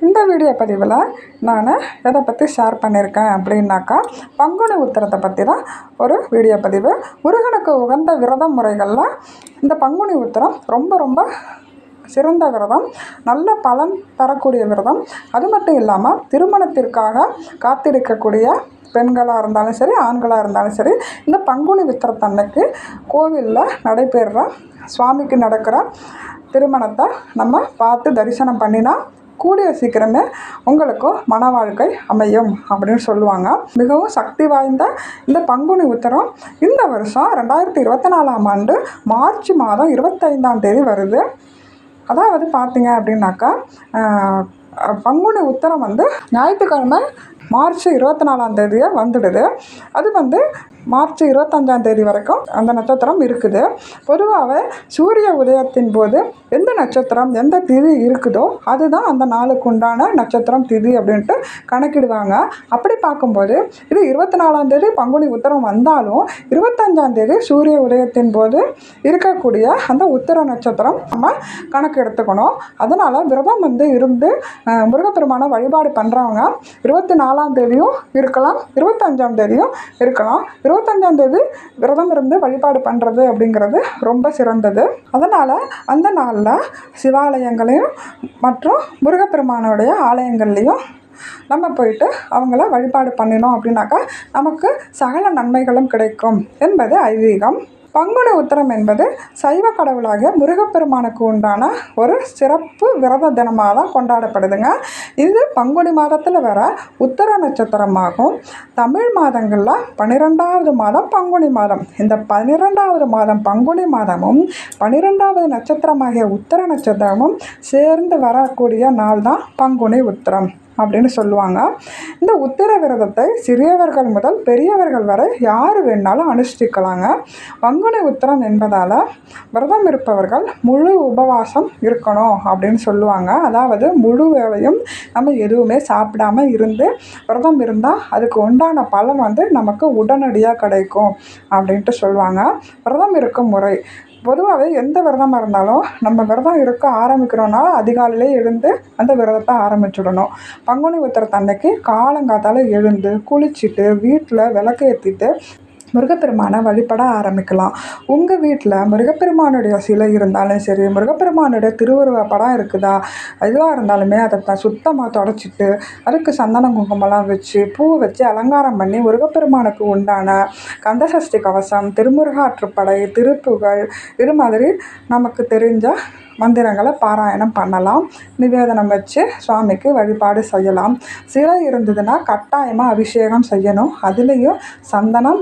இந்த வீடியோ பதிவில் நான் எதை பற்றி ஷேர் பண்ணியிருக்கேன் அப்படின்னாக்கா பங்குனி உத்திரத்தை பற்றி தான் ஒரு வீடியோ பதிவு. முருகனுக்கு உகந்த விரத முறைகளில் இந்த பங்குனி உத்திரம் ரொம்ப ரொம்ப சிறந்த விரதம் நல்ல பலன் தரக்கூடிய விரதம். அது மட்டும் இல்லாமல் திருமணத்திற்காக காத்திருக்கக்கூடிய பெண்களாக இருந்தாலும் சரி ஆண்களாக இருந்தாலும் சரி இந்த பங்குனி உத்திரத்தன்னைக்கு கோவிலில் நடைபெறுற சுவாமிக்கு நடக்கிற திருமணத்தை நம்ம பார்த்து தரிசனம் பண்ணினா கூடிய சீக்கிரமே உங்களுக்கும் மன வாழ்க்கை அமையும் அப்படின்னு சொல்லுவாங்க. மிகவும் சக்தி வாய்ந்த இந்த பங்குனி உத்தரம் இந்த வருஷம் ரெண்டாயிரத்தி இருபத்தி நாலாம் ஆண்டு மார்ச் மாதம் இருபத்தைந்தாம் தேதி வருது. அதாவது பார்த்தீங்க அப்படின்னாக்கா பங்குனி உத்தரம் வந்து ஞாயிற்றுக்கிழமை மார்ச் இருபத்தி நாலாம் தேதியே வந்துடுது. அது வந்து மார்ச் இருபத்தஞ்சாம் தேதி வரைக்கும் அந்த நட்சத்திரம் இருக்குது. பொதுவாகவே சூரிய உதயத்தின் போது எந்த நட்சத்திரம் எந்த திதி இருக்குதோ அதுதான் அந்த நாளுக்கு உண்டான நட்சத்திரம் திதி அப்படின்ட்டு கணக்கிடுவாங்க. அப்படி பார்க்கும்போது இது இருபத்தி நாலாம் தேதி பங்குனி உத்தரம் வந்தாலும் இருபத்தஞ்சாம் தேதி சூரிய உதயத்தின் போது இருக்கக்கூடிய அந்த உத்தர நட்சத்திரம் நம்ம கணக்கு எடுத்துக்கணும். அதனால் விரதம் வந்து இருந்து முருகப்பெருமான வழிபாடு பண்ணுறவங்க இருபத்தி நாலாம் தேதியும் இருக்கலாம் இருபத்தஞ்சாம் தேதியும் இருக்கலாம். இருபத்தஞ்சாம் தேதி விரதம் இருந்து வழிபாடு பண்ணுறது அப்படிங்கிறது ரொம்ப சிறந்தது. அதனால் அந்த நாளில் சிவாலயங்களையும் மற்றும் முருகப்பெருமானுடைய ஆலயங்கள்லேயும் நம்ம போயிட்டு அவங்கள வழிபாடு பண்ணினோம் அப்படின்னாக்கா நமக்கு சகல நன்மைகளும் கிடைக்கும் என்பது ஐதீகம். பங்குனி உத்திரம் என்பது சைவ கடவுளாகிய முருகப்பெருமானுக்கு உண்டான ஒரு சிறப்பு விரத தினமாக தான் கொண்டாடப்படுதுங்க. இது பங்குனி மாதத்தில் வர உத்தர நட்சத்திரமாகும். தமிழ் மாதங்களில் பன்னிரெண்டாவது மாதம் பங்குனி மாதம். இந்த பன்னிரெண்டாவது மாதம் பங்குனி மாதமும் பன்னிரெண்டாவது நட்சத்திரமாகிய உத்தர நட்சத்திரமும் சேர்ந்து வரக்கூடிய நாள் தான் பங்குனி உத்திரம். அப்படின்னு சொல்லுவாங்க. இந்த உத்திர விரதத்தை சிறியவர்கள் முதல் பெரியவர்கள் வரை யார் வேணாலும் அனுஷ்டிக்கலாங்க. பங்குனி உத்திரம் என்பதால் விரதம் இருப்பவர்கள் முழு உபவாசம் இருக்கணும் அப்படின்னு சொல்லுவாங்க. அதாவது முழு வேலையும் நம்ம எதுவுமே சாப்பிடாம இருந்து விரதம் இருந்தால் அதுக்கு உண்டான பலன் வந்து நமக்கு உடனடியாக கிடைக்கும் அப்படின்ட்டு சொல்லுவாங்க. விரதம் இருக்கும் முறை பொதுவாகவே எந்த விரதமாக இருந்தாலும் நம்ம விரதம் இருக்க ஆரம்பிக்கிறோன்னா அதிகாலையிலே எழுந்து அந்த விரதத்தை ஆரம்பிச்சுடணும். பங்குனி உத்திரத்தன்னைக்கு காலங்காத்தால் எழுந்து குளிச்சுட்டு வீட்டில் விளக்கு ஏற்றிட்டு முருகப்பெருமானை வழிபட ஆரம்பிக்கலாம். உங்கள் வீட்டில் முருகப்பெருமானுடைய சிலை இருந்தாலும் சரி முருகப்பெருமானுடைய திருவுருவ படம் இருக்குதா? எதுவாக இருந்தாலுமே அதை சுத்தமாக தொடச்சிட்டு அதுக்கு சந்தனம் குங்குமம்லாம் வச்சு பூ வச்சு அலங்காரம் பண்ணி முருகப்பெருமானுக்கு உண்டான கந்தசஷ்டி கவசம் திருமுருகாற்றுப்படை திருப்புகழ் இது மாதிரி நமக்கு தெரிஞ்ச மந்திரங்களை பாராயணம் பண்ணலாம். நிவேதனம் வச்சு சுவாமிக்கு வழிபாடு செய்யலாம். சிலை இருந்ததுன்னா கட்டாயமாக அபிஷேகம் செய்யணும். அதுலேயும் சந்தனம்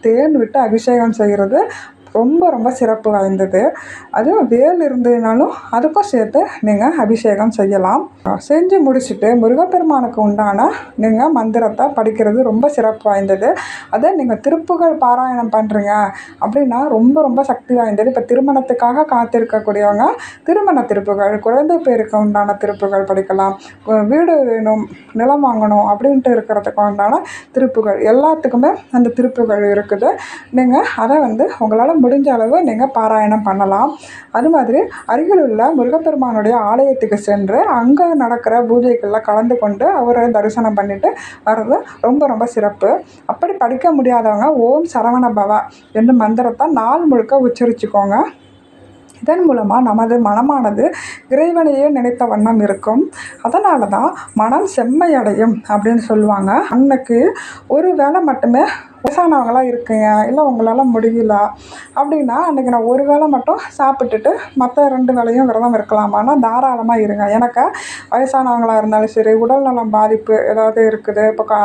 தேன் விட்டு அபிஷேகம் செய்கிறது. ரொம்ப ரொம்ப சிறப்பு வாய்ந்தது. அதுவும் வேல் இருந்ததுனாலும் அதுக்கும் சேர்த்து நீங்கள் அபிஷேகம் செய்யலாம். செஞ்சு முடிச்சுட்டு முருகப்பெருமானுக்கு உண்டான நீங்கள் மந்திரத்தை படிக்கிறது ரொம்ப சிறப்பு வாய்ந்தது. அதை நீங்கள் திருப்புகள் பாராயணம் பண்ணுறீங்க அப்படின்னா ரொம்ப ரொம்ப சக்தி வாய்ந்தது. இப்போ திருமணத்துக்காக காத்திருக்கக்கூடியவங்க திருமண திருப்புகள் குழந்தை பேருக்கு உண்டான திருப்புகள் படிக்கலாம். வீடு வேணும் நிலம் வாங்கணும் அப்படின்ட்டு இருக்கிறதுக்கு உண்டான திருப்புகள் எல்லாத்துக்குமே அந்த திருப்புகள் இருக்குது. நீங்கள் அதை வந்து உங்களால் முடிஞ்ச அளவு நீங்கள் பாராயணம் பண்ணலாம். அது மாதிரி அருகில் உள்ள முருகப்பெருமானுடைய ஆலயத்துக்கு சென்று அங்கே நடக்கிற பூஜைகளில் கலந்து கொண்டு அவரை தரிசனம் பண்ணிட்டு வர்றது ரொம்ப ரொம்ப சிறப்பு. அப்படி படிக்க முடியாதவங்க ஓம் சரவண பவ என்ற மந்திரத்தை நாள் முழுக்க உச்சரிச்சுக்கோங்க. இதன் மூலமாக நமது மனமானது இறைவனையே நினைத்த வண்ணம் இருக்கும். அதனால தான் மனம் செம்மையடையும் அப்படின்னு சொல்லுவாங்க. அன்னைக்கு ஒரு வேளை மட்டுமே வயசானவங்களாம் இருக்கீங்க இல்லை உங்களால் முடியல அப்படின்னா அன்றைக்கி நான் ஒரு வேளை மட்டும் சாப்பிட்டுட்டு மற்ற ரெண்டு வேளையும் விரதம் இருக்கலாமான்னா தாராளமாக இருங்க. எனக்கு வயசானவங்களாக இருந்தாலும் சரி உடல்நலம் பாதிப்பு ஏதாவது இருக்குது இப்போ கா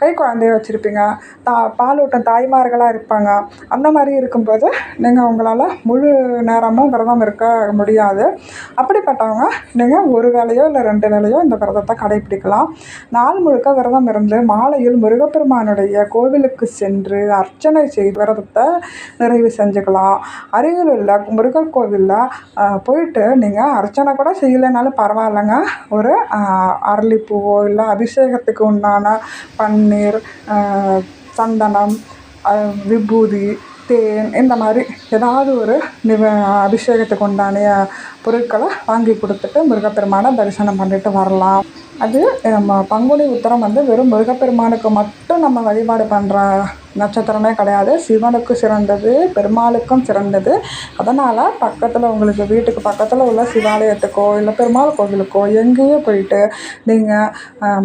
கை குழந்தைய வச்சுருப்பீங்க தா பாலூட்டும் தாய்மார்களாக இருப்பாங்க. அந்த மாதிரி இருக்கும்போது நீங்கள் உங்களால் முழு நேரமும் விரதம் இருக்க முடியாது. அப்படிப்பட்டவங்க நீங்கள் ஒரு வேளையோ இல்லை ரெண்டு வேளையோ இந்த விரதத்தை கடைப்பிடிக்கலாம் நாள் முழுக்க விரதம் இருந்து மாலையில் முருகப்பெருமானுடைய கோவிலுக்கு சென்று அர்ச்சனை செய்து விரதத்தை நிறைவு செஞ்சுக்கலாம். அருகில் உள்ள முருகர் கோவிலில் போயிட்டு நீங்கள் அர்ச்சனை கூட செய்யலைனாலும் பரவாயில்லைங்க. ஒரு அரளிப்பூவோ இல்லை அபிஷேகத்துக்கு உண்டான பன்னீர் சந்தனம் விபூதி தேன் இந்த மாதிரி ஏதாவது ஒரு நிவ அபிஷேகத்துக்கு உண்டான பொருட்களை வாங்கி கொடுத்துட்டு முருகப்பெருமானை தரிசனம் பண்ணிட்டு வரலாம். அது நம்ம பங்குனி உத்திரம் வந்து வெறும் முருகப்பெருமானுக்கு மட்டும் நம்ம வழிபாடு பண்ணுற நட்சத்திரமே கிடையாது. சிவனுக்கு சிறந்தது பெருமாளுக்கும் சிறந்தது. அதனால் பக்கத்தில் உங்களுக்கு வீட்டுக்கு பக்கத்தில் உள்ள சிவாலயத்துக்கோ இல்லை பெருமாள் கோவிலுக்கோ எங்கேயோ போயிட்டு நீங்கள்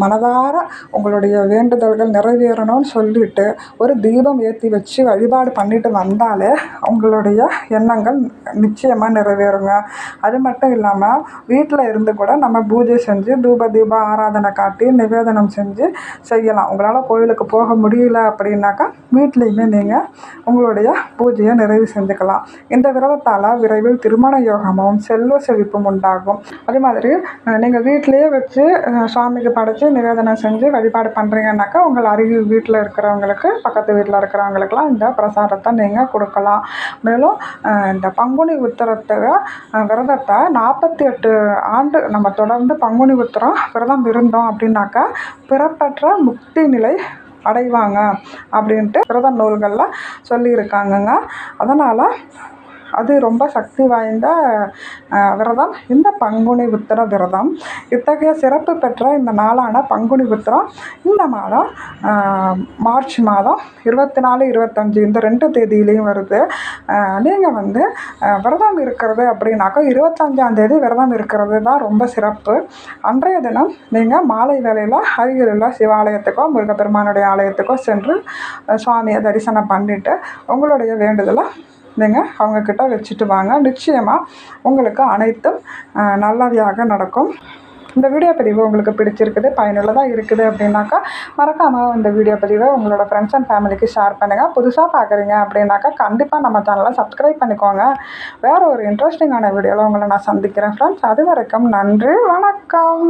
மனதார உங்களுடைய வேண்டுதல்கள் நிறைவேறணும்னு சொல்லிட்டு ஒரு தீபம் ஏற்றி வச்சு வழிபாடு பண்ணிட்டு வந்தாலே உங்களுடைய எண்ணங்கள் நிச்சயமாக நிறைவேறுங்க. அது மட்டும் இல்லாமல் வீட்டில் இருந்து கூட நம்ம பூஜை செஞ்சு தூப தீப ஆராதனை காட்டி நிவேதனம் செஞ்சு செய்யலாம். உங்களால் கோயிலுக்கு போக முடியல அப்படின்னாக்கா வீட்லேயுமே நீங்கள் உங்களுடைய பூஜையை நிறைவு செஞ்சுக்கலாம். இந்த விரதத்தால் விரைவில் திருமண யோகமும் செல்வ செழிப்பும் உண்டாகும். அதே மாதிரி நீங்கள் வீட்டிலையே வச்சு சுவாமிக்கு படைத்து நிவேதனம் செஞ்சு வழிபாடு பண்ணுறீங்கன்னாக்கா உங்கள் அருகில் வீட்டில் இருக்கிறவங்களுக்கு பக்கத்து வீட்டில் இருக்கிறவங்களுக்கெல்லாம் இந்த பிரசாதத்தை நீங்கள் கொடுக்கலாம். மேலும் இந்த பங்குனி உத்தரத்தை விரதத்தை நாற்பத்தி எட்டு ஆண்டு நம்ம தொடர்ந்து பங்குனி உத்தரம் விரதம் இருந்தோம் அப்படின்னாக்கா பிறப்பற்ற முக்தி நிலை அடைவாங்க அப்படின்ட்டு விரத நூல்களில் சொல்லியிருக்காங்கங்க. அதனால் அது ரொம்ப சக்தி வாய்ந்த விரதம். இந்த பங்குனி உத்திர விரதம். இத்தகைய சிறப்பு பெற்ற இந்த நாளான பங்குனி உத்திரம் இந்த மாதம் மார்ச் மாதம் இருபத்தி நாலு இருபத்தஞ்சி இந்த ரெண்டு தேதியிலையும் வருது. நீங்கள் வந்து விரதம் இருக்கிறது அப்படின்னாக்கா இருபத்தஞ்சாம் தேதி விரதம் இருக்கிறது தான் ரொம்ப சிறப்பு. அன்றைய தினம் நீங்கள் மாலை வேலையில் அருகில் உள்ள சிவாலயத்துக்கோ முருகப்பெருமானுடைய ஆலயத்துக்கோ சென்று சுவாமியை தரிசனம் பண்ணிவிட்டு உங்களுடைய வேண்டுதலை நீங்கள் அவங்கக்கிட்ட வச்சுட்டு வாங்க. நிச்சயமாக உங்களுக்கு அனைத்தும் நல்லவையாக நடக்கும். இந்த வீடியோ பதிவு உங்களுக்கு பிடிச்சிருக்குது பயனுள்ளதாக இருக்குது அப்படின்னாக்கா மறக்காமல் இந்த வீடியோ பதிவை உங்களோட ஃப்ரெண்ட்ஸ் அண்ட் ஃபேமிலிக்கு ஷேர் பண்ணுங்கள் புதுசாக பார்க்குறீங்க அப்படின்னாக்கா கண்டிப்பாக நம்ம சேனலை சப்ஸ்கிரைப் பண்ணிக்கோங்க. வேறு ஒரு இன்ட்ரெஸ்டிங்கான வீடியோவில் உங்களை நான் சந்திக்கிறேன் ஃப்ரெண்ட்ஸ் அது வரைக்கும் நன்றி வணக்கம்.